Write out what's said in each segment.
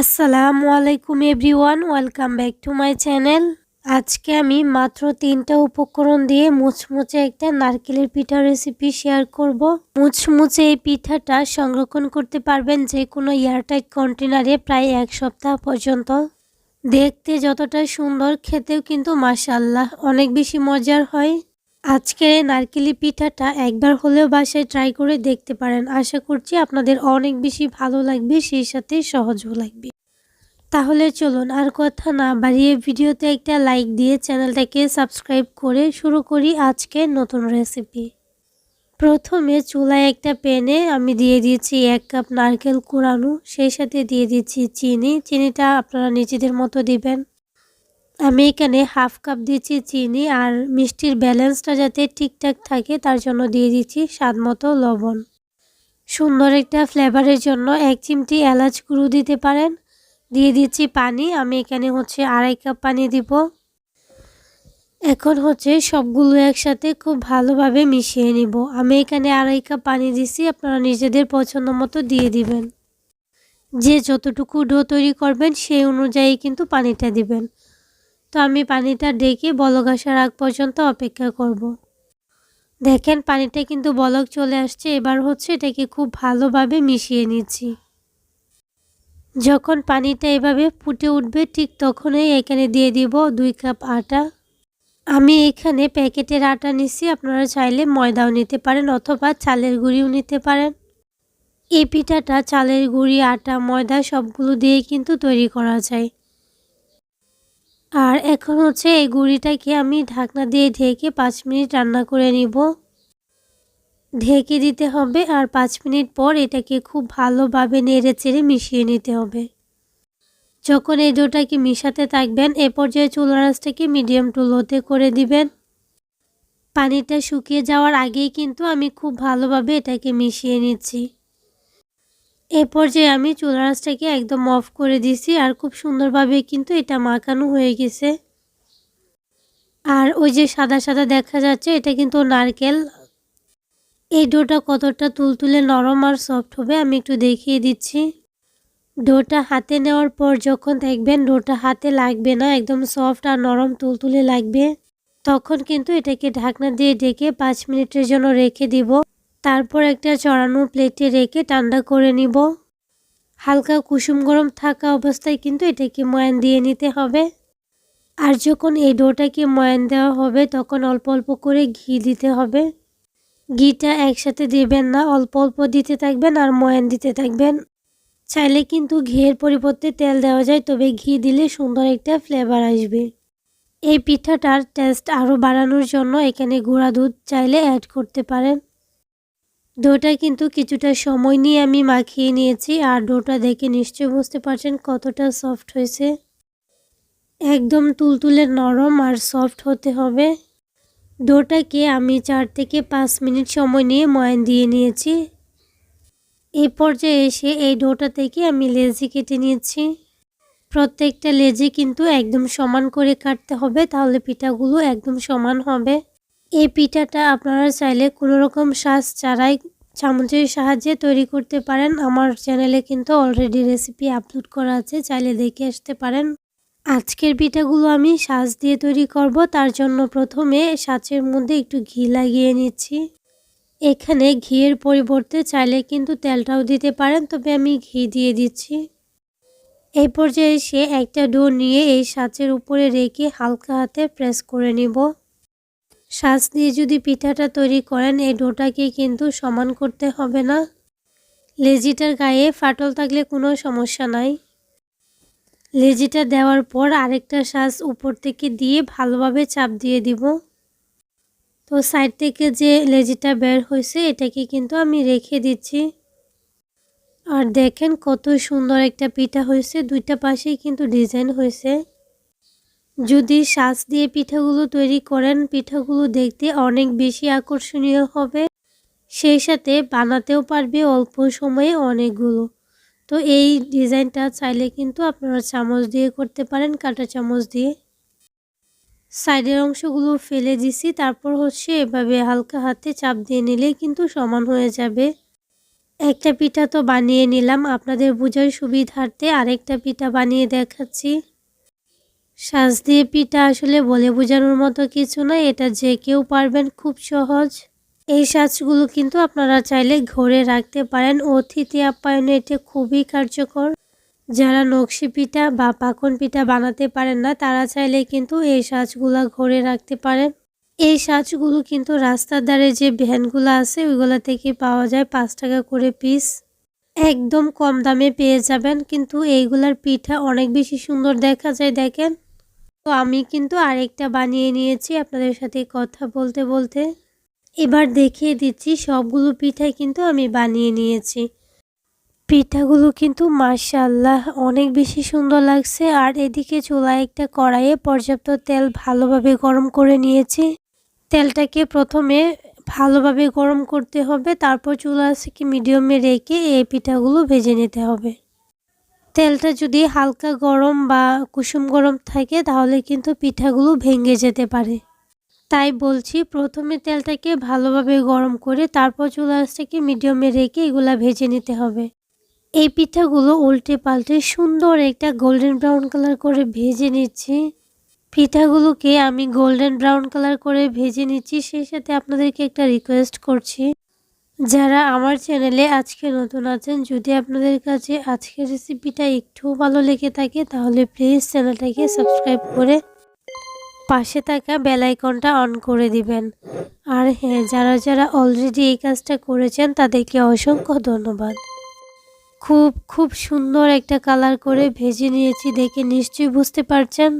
আসসালামু আলাইকুম everyone, welcome back to my channel. আজকে আমি মাত্র তিনটা উপকরণ দিয়ে মুচমুচে একটা নারকেলের পিঠা রেসিপি শেয়ার করব। মুচমুচে এই পিঠাটা সংরক্ষণ করতে পারবেন যে কোনো এয়ারটাইট কন্টেনারে প্রায় এক সপ্তাহ পর্যন্ত। দেখতে যতটা সুন্দর, খেতেও কিন্তু মাসাল্লাহ অনেক বেশি মজার হয়। আজকের নারকেলি পিঠাটা একবার হলেও বাসায় ট্রাই করে দেখতে পারেন। আশা করছি আপনাদের অনেক বেশি ভালো লাগবে, সেই সাথে সহজও লাগবে। তাহলে চলুন আর কথা না বাড়িয়ে ভিডিওতে একটা লাইক দিয়ে চ্যানেলটাকে সাবস্ক্রাইব করে শুরু করি আজকের নতুন রেসিপি প্রথমে চুলায় একটা প্যানে আমি দিয়ে দিয়েছি এক কাপ নারকেল কুড়ানো, সেই সাথে দিয়ে দিচ্ছি চিনি। চিনিটা আপনারা নিজেদের মতো দিবেন। আমি এখানে হাফ কাপ দিচ্ছি চিনি আর মিষ্টির ব্যালেন্সটা যাতে ঠিকঠাক থাকে, তার জন্য দিয়ে দিচ্ছি স্বাদ মতো লবণ। সুন্দর একটা ফ্লেভারের জন্য এক চিমটি এলাচ গুঁড়ো দিতে পারেন। দিয়ে দিচ্ছি পানি, আমি এখানে হচ্ছে আড়াই কাপ পানি দিব। এখন হচ্ছে সবগুলো একসাথে খুব ভালোভাবে মিশিয়ে নিব। আমি এখানে আড়াই কাপ পানি দিছি, আপনারা নিজেদের পছন্দ মতো দিয়ে দিবেন। যে যতটুকু ডো তৈরি করবেন, সেই অনুযায়ী কিন্তু পানিটা দিবেন। তো আমি পানিটা ডেকে বলক আসার আগ পর্যন্ত অপেক্ষা করব। দেখেন পানিটা কিন্তু বলক চলে আসছে। এবার হচ্ছে এটাকে খুব ভালোভাবে মিশিয়ে নিচ্ছি। যখন পানিটা এভাবে ফুটে উঠবে, ঠিক তখনই এখানে দিয়ে দিব দুই কাপ আটা। আমি এখানে প্যাকেটের আটা নিচ্ছি। আপনারা চাইলে ময়দাও নিতে পারেন অথবা চালের গুঁড়িও নিতে পারেন। এই পিঠাটা, চালের গুঁড়ি, আটা, ময়দা সবগুলো দিয়ে কিন্তু তৈরি করা যায়। আর এখন হচ্ছে এই গুঁড়িটাকে আমি ঢাকনা দিয়ে ঢেকে পাঁচ মিনিট রান্না করে নিব। ঢেকে দিতে হবে আর পাঁচ মিনিট পর এটাকে খুব ভালোভাবে নেড়ে চেড়ে মিশিয়ে নিতে হবে। যখন এই ডোটাকে মিশাতে থাকবেন, এ পর্যায়ে চুলার আঁচটাকে মিডিয়াম টু লোতে করে দিবেন। পানিটা শুকিয়ে যাওয়ার আগেই কিন্তু আমি খুব ভালোভাবে এটাকে মিশিয়ে নিচ্ছি। এ পর্যায়ে আমি চুলার একদম অফ করে দিছি, আর খুব সুন্দরভাবে কিন্তু এটা মাখানো হয়ে গেছে। আর ওই যে সাদা সাদা দেখা যাচ্ছে, এটা কিন্তু নারকেল। এই ডোটা কতটা তুলতুলে নরম আর সফট হবে আমি একটু দেখিয়ে দিচ্ছি। ডোটা হাতে নেওয়ার পর যখন দেখবেন ডোটা হাতে লাগবে না, একদম সফট আর নরম তুলতুলে লাগবে, তখন কিন্তু এটাকে ঢাকনা দিয়ে ডেকে পাঁচ মিনিটের জন্য রেখে দিব। তারপর একটা চড়ানো প্লেটে রেখে ঠান্ডা করে নিব। হালকা কুসুম গরম থাকা অবস্থায় কিন্তু এটাকে ময়ান দিয়ে নিতে হবে। আর যখন এই ডোটাকে ময়ান দেওয়া হবে, তখন অল্প অল্প করে ঘি দিতে হবে। ঘিটা একসাথে দেবেন না, অল্প অল্প দিতে থাকবেন আর ময়ান দিতে থাকবেন। চাইলে কিন্তু ঘিয়ের পরিবর্তে তেল দেওয়া যায়, তবে ঘি দিলে সুন্দর একটা ফ্লেভার আসবে। এই পিঠাটার টেস্ট আরও বাড়ানোর জন্য এখানে গুঁড়া দুধ চাইলে অ্যাড করতে পারেন। ডোটা কিন্তু কিছুটা সময় নিয়ে আমি মাখিয়ে নিয়েছি আর ডোটা দেখে নিশ্চয় বুঝতে পারছেন কতটা সফট হয়েছে। একদম তুলতুলে নরম আর সফট হতে হবে। ডোটাকে আমি চার থেকে পাঁচ মিনিট সময় নিয়ে ময়ান দিয়ে নিয়েছি। এই পর্যায়ে এসে এই ডোটা থেকে আমি লেজি কেটে নিয়েছি। প্রত্যেকটা লেজি কিন্তু একদম সমান করে কাটতে হবে, তাহলে পিঠাগুলো একদম সমান হবে। এই পিঠাটা আপনারা চাইলে কোনো রকম শ্বাস ছাড়াই চামচের সাহায্যে তৈরি করতে পারেন। আমার চ্যানেলে কিন্তু অলরেডি রেসিপি আপলোড করা আছে, চাইলে দেখে আসতে পারেন। আজকের পিঠাগুলো আমি সাজ দিয়ে তৈরি করব, তার জন্য প্রথমে সাঁচের মধ্যে একটু ঘি লাগিয়ে নিচ্ছি। এখানে ঘিয়ের পরিবর্তে চাইলে কিন্তু তেলটাও দিতে পারেন, তবে আমি ঘি দিয়ে দিচ্ছি। এই পর্যায়ে এসে একটা ডো নিয়ে এই সাঁচের উপরে রেখে হালকা হাতে প্রেস করে নিব। সাজ দিয়ে যদি পিঠাটা তৈরি করেন, এই ডোটাকে কিন্তু সমান করতে হবে না। লেজিটার গায়ে ফাটল থাকলে কোনো সমস্যা নাই। লেজিটা দেওয়ার পর আরেকটা সাজ উপর থেকে দিয়ে ভালোভাবে চাপ দিয়ে দিব। তো সাইড থেকে যে লেজিটা বের হয়েছে, এটাকে কিন্তু আমি রেখে দিচ্ছি। আর দেখেন কত সুন্দর একটা পিঠা হয়েছে, দুইটা পাশেই কিন্তু ডিজাইন হয়েছে। যদি সাজ দিয়ে পিঠাগুলো তৈরি করেন, পিঠাগুলো দেখতে অনেক বেশি আকর্ষণীয় হবে। সেই সাথে বানাতেও পারবে অল্প সময়ে অনেকগুলো। তো এই ডিজাইনটা চাইলে কিন্তু আপনারা চামচ দিয়ে করতে পারেন, কাঁটা চামচ দিয়ে। সাইডের অংশগুলো ফেলে দিছি, তারপর হচ্ছে এভাবে হালকা হাতে চাপ দিয়ে নিলেই কিন্তু সমান হয়ে যাবে। একটা পিঠা তো বানিয়ে নিলাম, আপনাদের বোঝার সুবিধার্থে আরেকটা পিঠা বানিয়ে দেখাচ্ছি। সাজ দিয়ে পিঠা আসলে বলে বোঝানোর মতো কিছু না, এটা যে কেউ পারবেন খুব সহজ। এই সাজগুলো কিন্তু আপনারা চাইলে ঘরে রাখতে পারেন। অতিথি আপ্যায়নে এটা খুবই কার্যকর। যারা নকশি পিঠা বা পাকন পিঠা বানাতে পারেন না, তারা চাইলে কিন্তু এই সাজগুলো ঘরে রাখতে পারেন। এই সাজগুলো কিন্তু রাস্তার ধারে যে ভ্যানগুলো আছে, ওইগুলো থেকে পাওয়া যায় পাঁচ টাকা করে পিস। একদম কম দামে পেয়ে যাবেন, কিন্তু এইগুলার পিঠা অনেক বেশি সুন্দর দেখা যায়, দেখেন। তো আমি কিন্তু আরেকটা বানিয়ে নিয়েছি আপনাদের সাথে কথা বলতে বলতে। এবার দেখিয়ে দিচ্ছি সবগুলো পিঠাই কিন্তু আমি বানিয়ে নিয়েছি। পিঠাগুলো কিন্তু মার্শাল্লাহ অনেক বেশি সুন্দর লাগছে আর এদিকে চুলায় একটা কড়াইয়ে পর্যাপ্ত তেল ভালোভাবে গরম করে নিয়েছি। তেলটাকে প্রথমে ভালোভাবে গরম করতে হবে, তারপর চুলা কি মিডিয়ামে রেখে এই পিঠাগুলো ভেজে নিতে হবে। তেলটা যদি হালকা গরম বা কুসুম গরম থাকে, তাহলে কিন্তু পিঠাগুলো ভেঙে যেতে পারে। তাই বলছি, প্রথমে তেলটাকে ভালোভাবে গরম করে তারপর চুলা কি মিডিয়ামে রেখে এগুলা ভেজে নিতে হবে। এই পিঠাগুলো উল্টে পাল্টে সুন্দর একটা গোল্ডেন ব্রাউন কালার করে ভেজে নিচ্ছি। পিঠাগুলোকে আমি গোল্ডেন ব্রাউন কালার করে ভেজে নিচ্ছি, সেই সাথে আপনাদেরকে একটা রিকোয়েস্ট করছি। যারা আমার চ্যানেলে আজকে নতুন আছেন, যদি আপনাদের কাছে আজকের রেসিপিটা একটু ভালো লেগে থাকে, তাহলে প্লিজ চ্যানেলটাকে সাবস্ক্রাইব করে পাশে থাকা বেলাইকনটা অন করে দিবেন। আর হ্যাঁ যারা যারা অলরেডি এই কাজটা করেছেন, তাদেরকে অসংখ্য ধন্যবাদ। খুব খুব সুন্দর একটা কালার করে ভেজে নিয়েছি, দেখে নিশ্চয়ই বুঝতে পারছেন।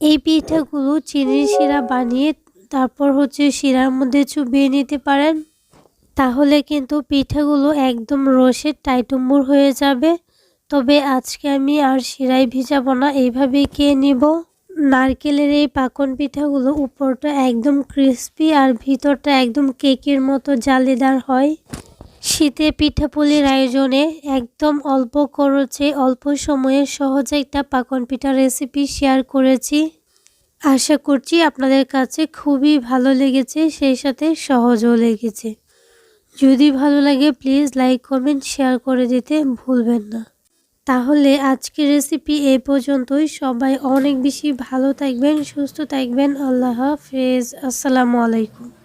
এই পিঠাগুলো চিনির শিরা বানিয়ে তারপর হচ্ছে শিরার মধ্যে চুবিয়ে নিতে পারেন। তাহলে কিন্তু পিঠাগুলো একদম রসের টাইটুম্বুর হয়ে যাবে। তবে আজকে আমি আর শিরাই ভিজাবো না, এইভাবেই খেয়ে নিব। নারকেলের এই পাকন পিঠাগুলো উপরটা একদম ক্রিস্পি আর ভিতরটা একদম কেকের মতো জালিদার হয়। শীতে পিঠাপুলির আয়োজনে একদম অল্প খরচে, অল্প সময়ে সহজে একটা পাকন পিঠা রেসিপি শেয়ার করেছি। আশা করছি আপনাদের কাছে খুবই ভালো লেগেছে, সেই সাথে সহজও লেগেছে। যদি ভালো লাগে প্লিজ লাইক কমেন্ট শেয়ার করে দিতে ভুলবেন না। তাহলে আজকের রেসিপি এ পর্যন্তই। সবাই অনেক বেশি ভালো থাকবেন, সুস্থ থাকবেন। আল্লাহ হাফেজ। আসসালামু আলাইকুম।